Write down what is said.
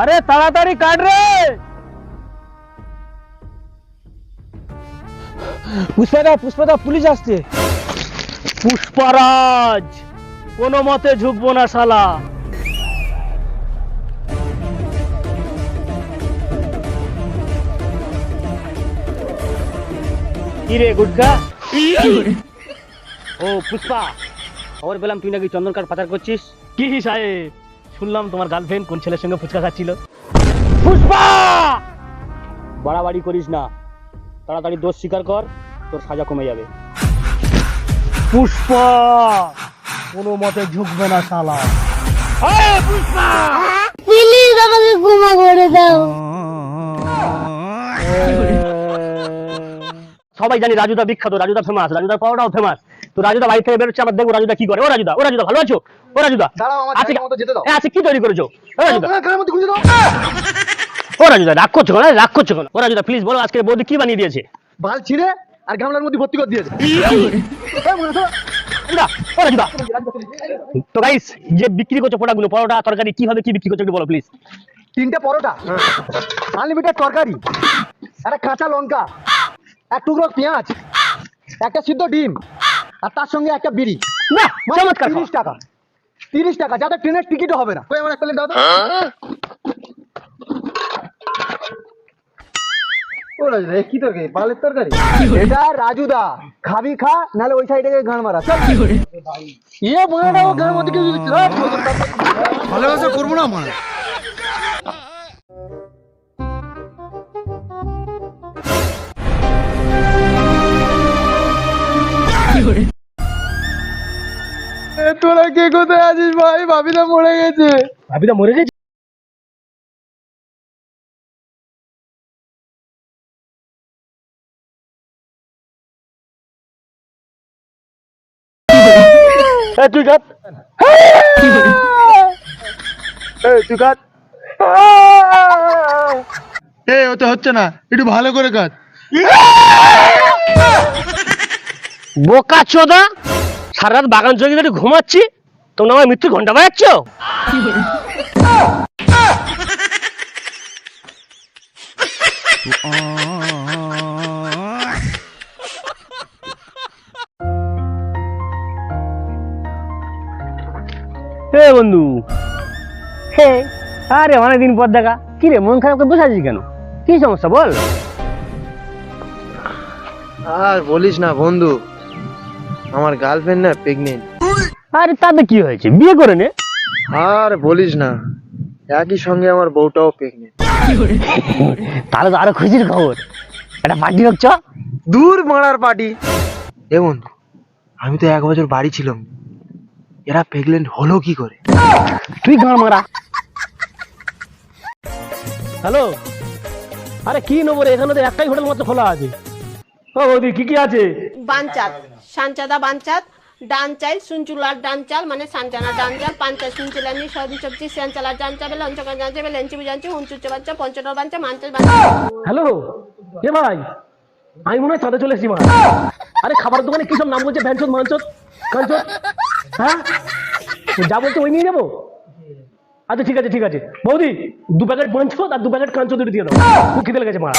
আরে তাড়াতাড়ি কাট রে। পুষ্পাদা পুষ্পাদা, পুলিশ আসছে। পুষ্পারাজ, কোনো মতে ঝুঁকবো না শালা। কি রে গুটকা? ও পুষ্পা, খবর পেলাম তুই নাকি চন্দন কাঠ পাচার করছিস? কি সাহেব? শুনলাম তোমার গার্লফ্রেন্ড কোন ছেলের সঙ্গে ফুচকা খাচ্ছিল। পুষ্পা বাড়াবাড়ি করিস না। তাড়াতাড়ি দোষ স্বীকার কর তোর সাজা কমে যাবে। পুষ্পা কোনো মতে ঝুঁকবে না শালা। পুষ্পা প্লিজ আমাকে ক্ষমা করে দাও। সবাই জানি রাজুদা বিখ্যাত রাজুদা ফেমাস রাজুদার পাওয়াটাও ফেমাস তো রাজুদা বাড়ি থেকে বেরোচ্ছে আমার দেখব রাজুদা কি করে। ও রাজুদা ও রাজুদা ভালো আছো? ও রাজুদা দাও। এ, আজকে কি তৈরি করেছ? ও রাজুদা। রাগ করছ কেন? রাগ করছ কেন? ও রাজুদা প্লিজ বলো আজকে বৌদি কি বানিয়ে দিয়েছে? বাল ছিঁড়ে আর গামলার মধ্যে ভর্তি করে দিয়েছে। তো গাইস যে বিক্রি করছ প্রোডাক্টগুলো পরোটা তরকারি কীভাবে কি বিক্রি করছ একটু বলো প্লিজ তিনটে পরোটা। আনলিমিটেড তরকারি একটা কাঁচা লঙ্কা এক টুকরো পেঁয়াজ একটা সিদ্ধ ডিম আর তার সঙ্গে একটা বিড়ি। না চমৎকার তিরিশ টাকা। তিরিশ টাকা যাতে ট্রেনের টিকিটও হবে না। কই আমার এক প্লেট দাও এ কি তরকারি? বালের তরকারি? এটা রাজুদা খাবি খা নাহলে ওই সাইডে গিয়ে গান মারা। চল। ইয়ে মনে ও গান মধ্যে ভালোবাসা করব না আমার? তোরা কে কোথায় আছিস ভাই? ভাবিনা মরে গেছে। ভাবিদা মরে গেছে। তুই কাট তুই কাট এ ওতে হচ্ছে না। একটু ভালো করে কাজ বোকা চোদা। সারা রাত বাগান চৌকি ধরে ঘুমাচ্ছি তোমরা আমার মৃত্যুর ঘণ্টা বাজাচ্ছ? হে বন্ধু। হে, আরে অনেকদিন পর দেখা। কি রে, মন খারাপ করে বসে কেন? কি সমস্যা বল? আর বলিস না বন্ধু আমার গার্লফ্রেন্ড না প্রেগনেন্ট আরে তাতে কি হয়েছে? বিয়ে করে নে। আর বলিস না একই সঙ্গে আমার বউটাও প্রেগনেন্ট তাহলে তো আরও খুশির খবর। একটা পার্টি হোক চ। দূর মারার পার্টি এ বন্ধু আমি তো এক বছর বাড়ি ছিলাম। এরা প্রেগনেন্ট হলো কি করে? তুই গান মারা। হ্যালো? আরে কি নেব রে? এখানে তো একটাই হোটেল মাত্র খোলা আছে। ও বৌদি কি কি আছে? বাঞ্চাত সানচাদা বাঞ্চাত ডান চাল সুনচুলার ডান চাল মানে সানচানা ডান চাল পাঞ্চা সুনচুলানি সবজি সবজি সেনচালার ডান চাবে লঞ্চকা ডান চাবে লেঞ্চি বুঝাঞ্চি হুঞ্চুচ্ছে বাচ্চা পঞ্চটার বাঞ্চা মাঞ্চাল বাঞ্চা হ্যালো এ ভাই? আমি মনে হয় চাঁদে চলে এসেছি মা আরে খাবার দোকানে কি সব নাম বলছে? ভ্যানচোদ মানচোদ কাঞ্চোদ? হ্যাঁ? যা বলছে ওই নিয়ে যাব আচ্ছা ঠিক আছে ঠিক আছে। বৌদি দু প্যাকেট মাঞ্চোদ আর দু প্যাকেট কাঞ্চোদ দিয়ে দাও। খুব খিদে লেগেছে মা।